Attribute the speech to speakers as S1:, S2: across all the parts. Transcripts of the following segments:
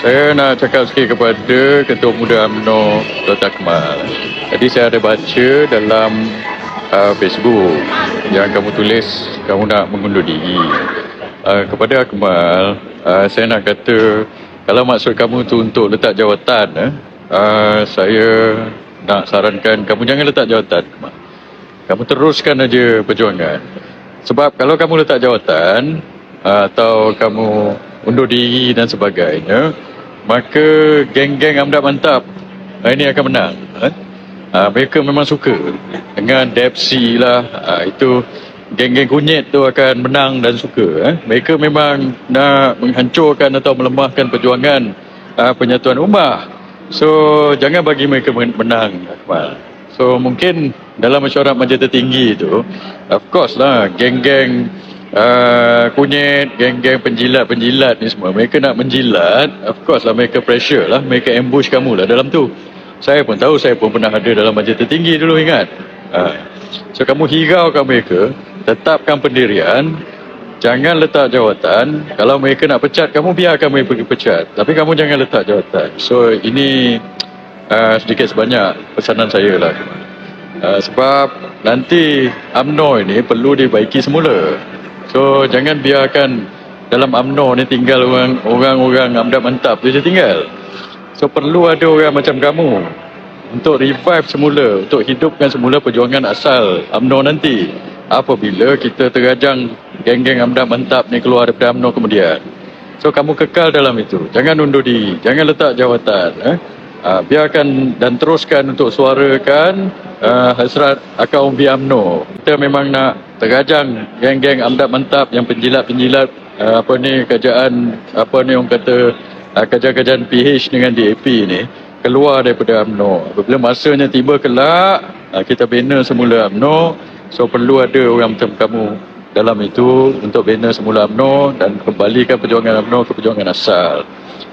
S1: Saya nak cakap sikit kepada Ketua Muda UMNO Dr. Akmal. Tadi saya ada baca dalam uh, Facebook yang kamu tulis kamu nak mengundur diri. Uh, kepada Akmal, uh, saya nak kata kalau maksud kamu tu untuk letak jawatan, eh, uh, saya nak sarankan kamu jangan letak jawatan. Kamu teruskan aja perjuangan. Sebab kalau kamu letak jawatan uh, atau kamu undur diri dan sebagainya, maka geng-geng Amdap Mantap ini akan menang. Eh? Uh, mereka memang suka dengan Depsi lah, uh, itu geng-geng kunyit tu akan menang dan suka. Eh? Mereka memang nak menghancurkan atau melemahkan perjuangan uh, penyatuan ummah. So jangan bagi mereka men- menang, Akmal. So mungkin dalam mesyuarat majlis tertinggi itu, of course lah, geng-geng uh, kunyit, geng-geng penjilat-penjilat ni semua, mereka nak menjilat, of course lah mereka pressure lah, mereka ambush kamu lah dalam tu. Saya pun tahu, saya pun pernah ada dalam majlis tertinggi dulu ingat. Uh, so kamu hiraukan mereka, tetapkan pendirian, jangan letak jawatan. Kalau mereka nak pecat kamu, biarkan mereka pergi pecat. Tapi kamu jangan letak jawatan. So ini uh, sedikit sebanyak pesanan saya lah. Uh, sebab nanti UMNO ini perlu dibaiki semula. So jangan biarkan dalam UMNO ni tinggal orang orang-orang amdap mantap tu je tinggal. So perlu ada orang macam kamu untuk revive semula, untuk hidupkan semula perjuangan asal UMNO nanti. Apabila kita terajang geng-geng amdap mantap ni keluar daripada UMNO kemudian. So kamu kekal dalam itu. Jangan undur diri, jangan letak jawatan. Eh? Uh, biarkan dan teruskan untuk suarakan uh, hasrat akal umbi UMNO. Kita memang nak terajang geng-geng amdap mantap yang penjilat-penjilat uh, apa ni kerajaan apa ni orang kata uh, kerajaan-kerajaan PH dengan DAP ni keluar daripada UMNO. Apabila masanya tiba kelak kita bina semula UMNO. So perlu ada orang macam kamu dalam itu untuk bina semula UMNO dan kembalikan perjuangan UMNO ke perjuangan asal.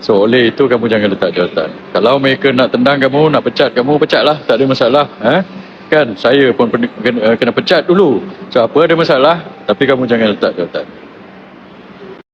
S1: So oleh itu kamu jangan letak jawatan. Kalau mereka nak tendang kamu, nak pecat kamu, pecatlah. Tak ada masalah. Eh? Kan saya pun kena, kena, pecat dulu. So apa ada masalah? Tapi kamu jangan letak jawatan.